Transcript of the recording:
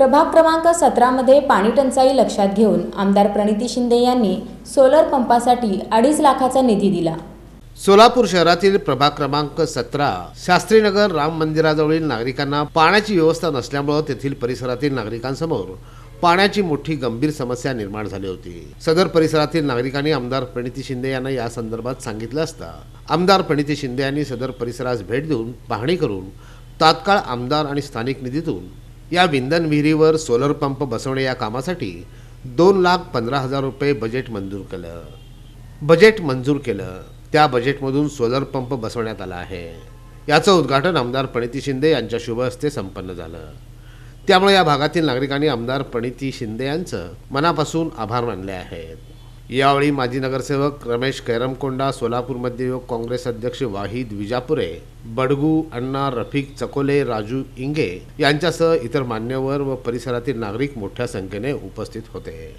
प्रभाग क्रमांक सतरामध्ये पाणी टंचाई लक्षात घेऊन आमदार प्रणिती शिंदे यांनी सोलर पंपासाठी अडीच लाखाचा निधी दिला. सोलापूर शहरातील प्रभाग क्रमांक सतरा शास्त्रीनगर राम मंदिराजवळील नागरिकांना पाण्याची व्यवस्था नसल्यामुळं तेथील परिसरातील नागरिकांसमोर पाण्याची मोठी गंभीर समस्या निर्माण झाली होती. सदर परिसरातील नागरिकांनी आमदार प्रणिती शिंदे यांना या संदर्भात सांगितलं असता आमदार प्रणिती शिंदे यांनी सदर परिसरास भेट देऊन पाहणी करून तात्काळ आमदार आणि स्थानिक निधीतून या विंधन विहिरीवर सोलर पंप बसवणे या कामासाठी दोन लाख पंधरा हजार रुपये बजेट मंजूर केलं. बजेट मंजूर केलं. त्या बजेटमधून सोलर पंप बसवण्यात आला आहे. याचं उद्घाटन आमदार प्रणिती शिंदे यांच्या शुभ हस्ते संपन्न झालं. त्यामुळे या भागातील नागरिकांनी आमदार प्रणिती शिंदे यांचं मनापासून आभार मानले आहेत. यावेळी माजी नगरसेवक रमेश कैरमकोंडा सोलापूर मध्य युवक काँग्रेस अध्यक्ष वाहिद विजापुरे बडगू अण्णा रफिक चकोले राजू इंगे यांच्यासह इतर मान्यवर व परिसरातील नागरिक मोठ्या संख्येने उपस्थित होते.